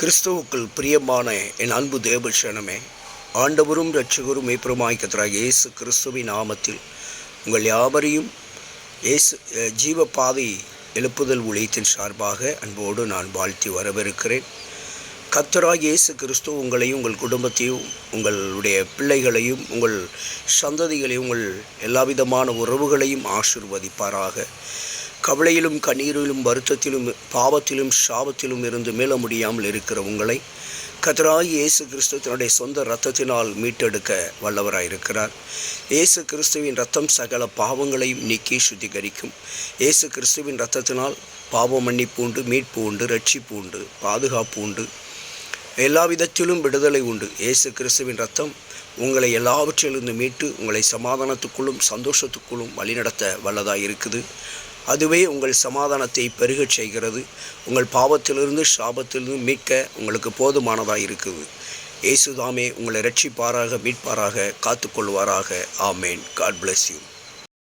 கிறிஸ்துவுக்குள் பிரியமான என் அன்பு தேவசனமே ஆண்டவரும் இரட்சகரும் மேய்ப்பருமாய் இயேசு கிறிஸ்துவின் நாமத்தில் உங்கள் யாவரையும் இயேசு ஜீவ பாதை எழுப்புதல் ஊழியத்தின் சார்பாக அன்போடு நான் வாழ்த்தி வரவிருக்கிறேன். கத்தராக இயேசு கிறிஸ்து உங்களையும் உங்கள் குடும்பத்தையும் உங்களுடைய பிள்ளைகளையும் உங்கள் சந்ததிகளையும் உங்கள் எல்லாவிதமான உறவுகளையும் ஆசிர்வதிப்பாராக. கவலையிலும் கண்ணீரிலும் வருத்தத்திலும் பாவத்திலும் சாபத்திலும் இருந்து மீள முடியாமல் இருக்கிற உங்களை கத்தராய் இயேசு கிறிஸ்து தன்னுடைய சொந்த இரத்தத்தினால் மீட்டெடுக்க வல்லவராயிருக்கிறார் இயேசு கிறிஸ்துவின் ரத்தம் சகல பாவங்களையும் நீக்கி சுத்திகரிக்கும். இயேசு கிறிஸ்துவின் ரத்தத்தினால் பாவ மன்னிப்பு உண்டு மீட்பு உண்டு ரட்சிப்பு உண்டு பாதுகாப்பு உண்டு. எல்லா விதத்திலும் விடுதலை உண்டு. இயேசு கிறிஸ்துவின் ரத்தம் உங்களை எல்லாவற்றிலிருந்து மீட்டு உங்களை சமாதானத்துக்குள்ளும் சந்தோஷத்துக்குள்ளும் வழிநடத்த வல்லதாக இருக்குது. அதுவே உங்கள் சமாதானத்தை பெருகச் செய்கிறது. உங்கள் பாவத்திலிருந்து சாபத்திலிருந்து மீட்க உங்களுக்கு போதுமானதாக இருக்குது. இயேசுதாமே உங்களை ரட்சிப்பாராக மீட்பாராக காத்துக்கொள்வாராக. ஆமேன். God bless you